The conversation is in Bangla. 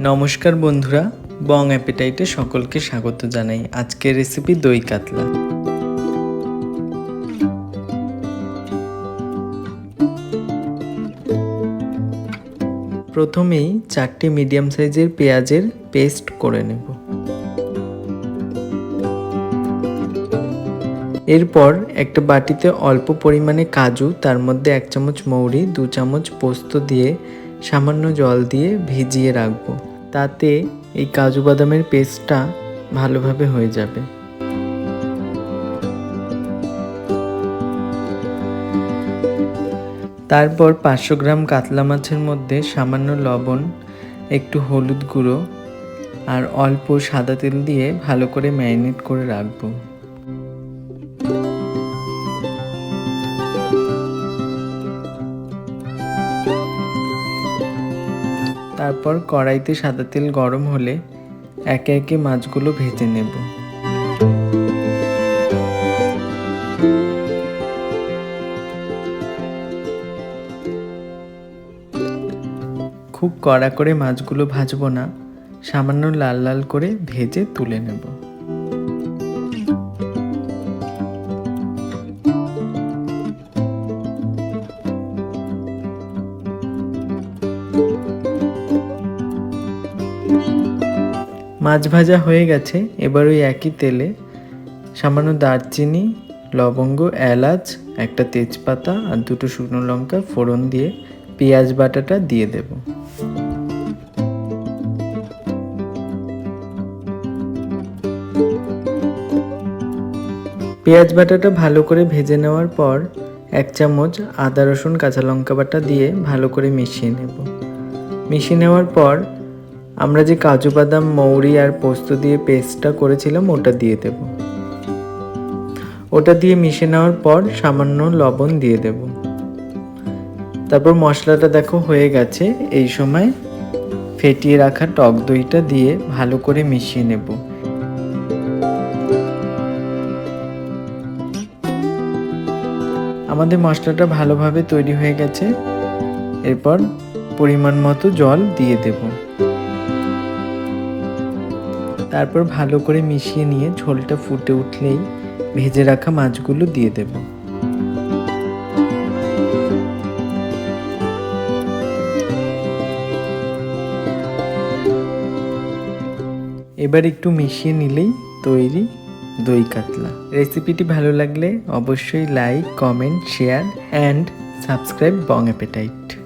নমস্কার বন্ধুরা, বং অ্যাপেটাইটে সকলকে স্বাগত জানাই আজকের রেসিপি দই কাতলা। প্রথমেই চারটি মিডিয়াম সাইজের পেঁয়াজের পেস্ট করে নেব। এরপর একটা বাটিতে অল্প পরিমাণে কাজু, তার মধ্যে এক চামচ মৌরি, দু চামচ পোস্ত দিয়ে সামান্য জল দিয়ে ভিজিয়ে রাখব। তাতে এই কাজু বাদামের পেস্টটা ভালোভাবে হয়ে যাবে। তারপর পাঁচশো গ্রাম কাতলা মাছের মধ্যে সামান্য লবণ, একটু হলুদ গুঁড়ো আর অল্প সাদা তেল দিয়ে ভালো করে ম্যারিনেট করে রাখব। তারপর কড়াইতে সাদা তেল গরম হলে একে একে মাছগুলো ভেজে নেব। খুব কড়া করে মাছগুলো ভাজবো না, সামান্য লাল লাল করে ভেজে তুলে নেব। মাছ ভাজা হয়ে গেছে, এবার ওই একই তেলে সামান্য দারচিনি, লবঙ্গ, এলাচ, একটা তেজপাতা আর দুটো শুকনো লঙ্কা ফোড়ন দিয়ে পেঁয়াজ বাটাটা দিয়ে দেব। পেঁয়াজ বাটাটা ভালো করে ভেজে নেওয়ার পর এক চামচ আদা রসুন কাঁচা লঙ্কা বাটা দিয়ে ভালো করে মিশিয়ে নেব। মিশিয়ে নেওয়ার পর আমরা যে কাজু বাদাম, মৌরি আর পোস্ত দিয়ে পেস্টটা করেছিলাম, ওটা দিয়ে দেব। ওটা দিয়ে মিশে নেওয়ার পর সামান্য লবণ দিয়ে দেব। তারপর মশলাটা দেখো হয়ে গেছে। এই সময় ফেটিয়ে রাখা টক দইটা দিয়ে ভালো করে মিশিয়ে নেব। আমাদের মশলাটা ভালোভাবে তৈরি হয়ে গেছে। এরপর পরিমাণ মতো জল দিয়ে দেবো। তারপর ভালো করে মিশিয়ে নিয়ে ঝোলটা ফুটে উঠলেই ভেজে রাখা মাছগুলো দিয়ে দেব। এবার একটু মিশিয়ে নিলেই তৈরি দই কাতলা। রেসিপিটি ভালো লাগলে অবশ্যই like, comment, share, and subscribe Bong appetite.